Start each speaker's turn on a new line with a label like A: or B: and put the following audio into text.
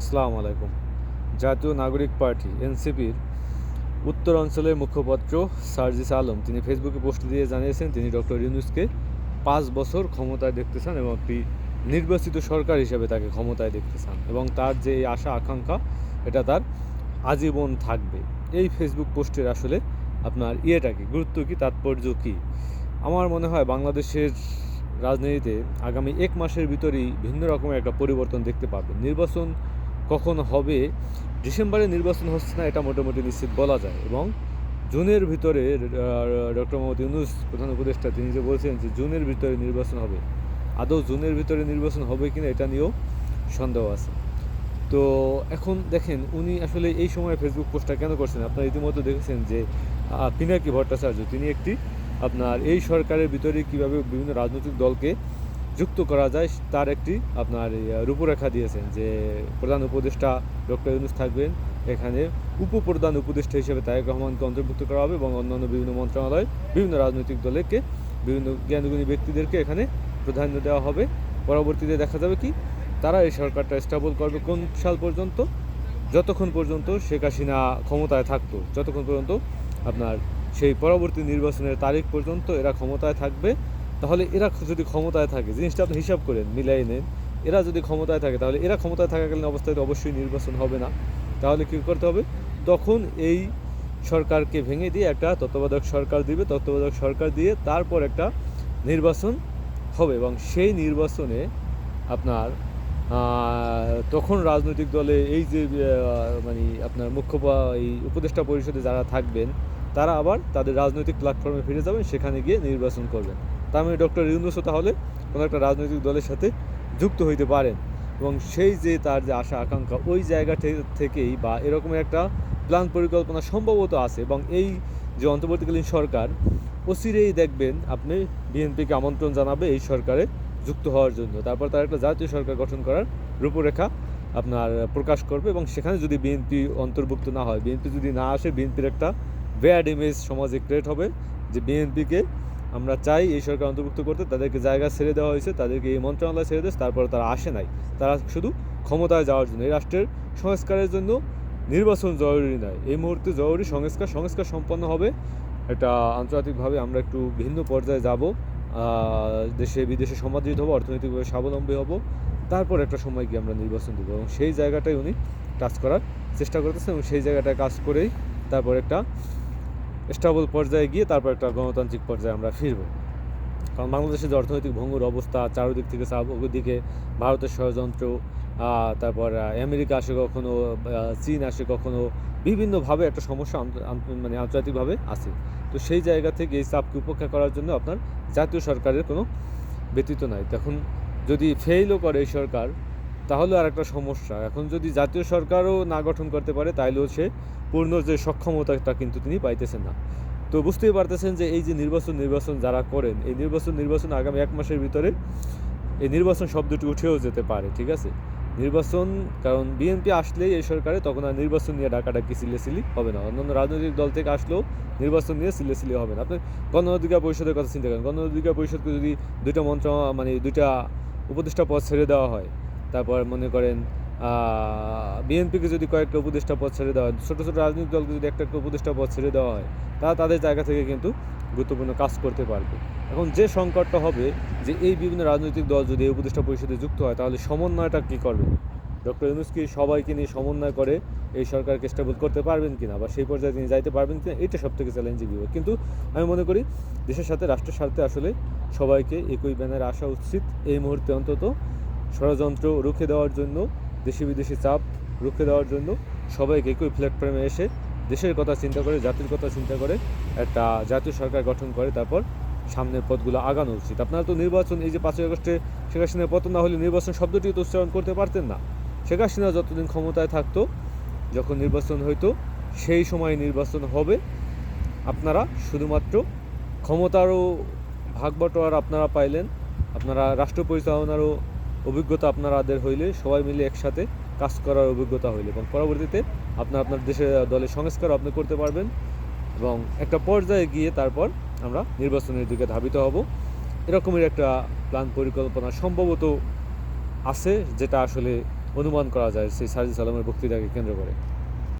A: আসসালামু আলাইকুম। জাতীয় নাগরিক পার্টি, এনসিপির উত্তর অঞ্চলের মুখপাত্র সার্জিস আলম, তিনি ফেসবুকে পোস্ট দিয়ে জানিয়েছেন, তিনি ডক্টর ইউনুসকে পাঁচ বছর ক্ষমতায় দেখতে চান এবং একটি নির্বাচিত সরকার হিসেবে তাকে ক্ষমতায় দেখতে চান এবং তার যে এই আশা, আকাঙ্ক্ষা, এটা তার আজীবন থাকবে। এই ফেসবুক পোস্টের আসলে আপনার ইয়েটা কি? গুরুত্ব কী? তাৎপর্য কী? আমার মনে হয় বাংলাদেশের রাজনীতিতে আগামী এক মাসের ভিতরেই ভিন্ন রকমের একটা পরিবর্তন দেখতে পাবেন। নির্বাচন কখন হবে, ডিসেম্বরে নির্বাচন হচ্ছে না, এটা মোটামুটি নিশ্চিত বলা যায়। এবং জুনের ভিতরে ডক্টর মোহাম্মদ ইউনুস, প্রধান উপদেষ্টা, তিনি যে বলছেন যে জুনের ভিতরে নির্বাচন হবে, আদৌ জুনের ভিতরে নির্বাচন হবে কিনা এটা নিয়েও সন্দেহ আছে। তো এখন দেখেন, উনি আসলে এই সময় ফেসবুক পোস্টটা কেন করছেন? আপনারা ইতিমধ্যে দেখেছেন যে পিনাকি ভট্টাচার্য, তিনি একটি আপনার এই সরকারের ভিতরে কীভাবে বিভিন্ন রাজনৈতিক দলকে যুক্ত করা যায়, তার একটি আপনার রূপরেখা দিয়েছেন যে প্রধান উপদেষ্টা ডক্টর ইউনুস থাকবেন। এখানে উপপ্রধান উপদেষ্টা হিসেবে তারেক রহমানকে অন্তর্ভুক্ত করা হবে এবং অন্যান্য বিভিন্ন মন্ত্রণালয়, বিভিন্ন রাজনৈতিক দলেরকে বিভিন্ন জ্ঞানগুণী ব্যক্তিদেরকে এখানে প্রাধান্য দেওয়া হবে। পরবর্তীতে দেখা যাবে কি, তারা এই সরকারটা স্টেবল করবে কোন সাল পর্যন্ত? যতক্ষণ পর্যন্ত শেখ হাসিনা ক্ষমতায় থাকতো, যতক্ষণ পর্যন্ত আপনার সেই পরবর্তী নির্বাচনের তারিখ পর্যন্ত এরা ক্ষমতায় থাকবে। তাহলে এরা যদি ক্ষমতায় থাকে, জিনিসটা আপনি হিসাব করেন, মিলাই নেন। এরা যদি ক্ষমতায় থাকে, তাহলে এরা ক্ষমতায় থাকাকালীন অবস্থায় তো অবশ্যই নির্বাচন হবে না। তাহলে কী করতে হবে? তখন এই সরকারকে ভেঙে দিয়ে একটা তত্ত্বাবধায়ক সরকার দিবে, তত্ত্বাবধায়ক সরকার দিয়ে তারপর একটা নির্বাচন হবে এবং সেই নির্বাচনে আপনার তখন রাজনৈতিক দলে এই যে মানে আপনার মুখ্য এই উপদেষ্টা পরিষদে যারা থাকবেন তারা আবার তাদের রাজনৈতিক প্ল্যাটফর্মে ফিরে যাবেন, সেখানে গিয়ে নির্বাচন করবেন। তার মানে ডক্টর ইউনুসও তাহলে কোনো একটা রাজনৈতিক দলের সাথে যুক্ত হইতে পারেন এবং সেই যে তার যে আশা, আকাঙ্ক্ষা, ওই জায়গা থেকেই বা এরকম একটা প্ল্যান পরিকল্পনা সম্ভবত আছে এবং এই যে অন্তর্বর্তীকালীন সরকার, অচিরেই দেখবেন আপনি বিএনপিকে আমন্ত্রণ জানাবে এই সরকারে যুক্ত হওয়ার জন্য। তারপর তার একটা জাতীয় সরকার গঠন করার রূপরেখা আপনার প্রকাশ করবে এবং সেখানে যদি বিএনপি অন্তর্ভুক্ত না হয়, বিএনপি যদি না আসে, বিএনপির একটা ব্যাড ইমেজ সমাজে ক্রিয়েট হবে, যে বিএনপিকে আমরা চাই এই সরকার অন্তর্ভুক্ত করতে, তাদেরকে জায়গা ছেড়ে দেওয়া হয়েছে, তাদেরকে এই মন্ত্রণালয় ছেড়ে দিয়েছে, তারপরে তারা আসে নাই। তারা শুধু ক্ষমতায় যাওয়ার জন্য, এই রাষ্ট্রের সংস্কারের জন্য নির্বাচন জরুরি নয়। এই মুহূর্তে জরুরি সংস্কার সংস্কার সম্পন্ন হবে। এটা আন্তর্জাতিকভাবে আমরা একটু ভিন্ন পর্যায়ে যাব। দেশে বিদেশে সমাদৃত হব, অর্থনৈতিকভাবে স্বাবলম্বী হব। তারপর একটা সময় গিয়ে আমরা নির্বাচন দেবো। এবং সেই জায়গাটাই উনি কাজ করার চেষ্টা করতেছেন এবং সেই জায়গাটায় কাজ করেই তারপর একটা স্টেবল পর্যায়ে গিয়ে তারপর একটা গণতান্ত্রিক পর্যায়ে আমরা ফিরবো। কারণ বাংলাদেশের যে অর্থনৈতিক ভঙ্গুর অবস্থা, চারদিক থেকে দিকে ভারতের ষড়যন্ত্র তারপর আমেরিকা আসে কখনো চীন আসে কখনো, বিভিন্নভাবে একটা সমস্যা মানে আন্তর্জাতিকভাবে আছে। তো সেই জায়গা থেকে এই চাপকে উপেক্ষা করার জন্য আপনার জাতীয় সরকারের কোনো ব্যতীত নাই। তখন যদি ফেইলও করে এই সরকার, তাহলে আর একটা সমস্যা। এখন যদি জাতীয় সরকারও না গঠন করতে পারে, তাইলেও সে পূর্ণ যে সক্ষমতাটা কিন্তু তিনি পাইতেছেন না। তো বুঝতেই পারতেছেন যে এই যে নির্বাচন নির্বাচন যারা করেন, এই নির্বাচন নির্বাচন আগামী এক মাসের ভিতরে এই নির্বাচন শব্দটি উঠেও যেতে পারে, ঠিক আছে? নির্বাচন, কারণ বিএনপি আসলেই এই সরকারে তখন আর নির্বাচন নিয়ে ডাকাডাকি, সিলেসিলি হবে না। অন্যান্য রাজনৈতিক দল থেকে আসলেও নির্বাচন নিয়ে সিলেসিলি হবে না। আপনি গণ অধিকার পরিষদের কথা চিন্তা করেন। গণ অধিকার পরিষদকে যদি দুইটা মন্ত্র মানে দুইটা উপদেষ্টা পদ ছেড়ে দেওয়া হয়, তারপর মনে করেন বিএনপিকে যদি কয়েকটা উপদেষ্টা পদ ছেড়ে দেওয়া হয়, ছোটো ছোটো রাজনৈতিক দলকে যদি একটা একটা উপদেষ্টা পদ ছেড়ে দেওয়া হয়, তারা তাদের জায়গা থেকে কিন্তু গুরুত্বপূর্ণ কাজ করতে পারবে। এখন যে সংকটটা হবে যে এই বিভিন্ন রাজনৈতিক দল যদি এই উপদেষ্টা পরিষদে যুক্ত হয়, তাহলে সমন্বয়টা কী করবে? ডক্টর ইউনুসকি সবাইকে নিয়ে সমন্বয় করে এই সরকারকে স্টেবল করতে পারবেন কিনা বা সেই পর্যায়ে তিনি যাইতে পারবেন কিনা, এটা সব থেকে চ্যালেঞ্জিং বিষয়। কিন্তু আমি মনে করি দেশের সাথে, রাষ্ট্রের স্বার্থে আসলে সবাইকে একই ব্যানারে আসা উচিত। এই মুহূর্তে অন্তত ষড়যন্ত্র রুখে দেওয়ার জন্য দেশি বিদেশি চাপ রুখে দেওয়ার জন্য সবাইকে একই প্ল্যাটফর্মে এসে দেশের কথা চিন্তা করে, জাতির কথা চিন্তা করে একটা জাতীয় সরকার গঠন করে, তারপর সামনের পথগুলো আগানো উচিত। আপনারা তো নির্বাচন, এই যে পাঁচই আগস্টে শেখ হাসিনার পতন, না হলে নির্বাচন শব্দটি তো উচ্চারণ করতে পারতেন না। শেখ হাসিনা যতদিন ক্ষমতায় থাকতো, যখন নির্বাচন হইতো, সেই সময় নির্বাচন হবে। আপনারা শুধুমাত্র ক্ষমতারও ভাগ বটোয়ার আপনারা পাইলেন, আপনারা রাষ্ট্র পরিচালনারও অভিজ্ঞতা আপনার আদের হইলে, সবাই মিলে একসাথে কাজ করার অভিজ্ঞতা হইলে এবং পরবর্তীতে আপনার আপনার দেশের দলের সংস্কার আপনি করতে পারবেন এবং একটা পর্যায়ে গিয়ে তারপর আমরা নির্বাচনের দিকে ধাবিত হব। এরকমের একটা প্ল্যান পরিকল্পনা সম্ভবত আছে, যেটা আসলে অনুমান করা যায়, সেই সাজিদ আলমের বক্তৃতাকে কেন্দ্র করে।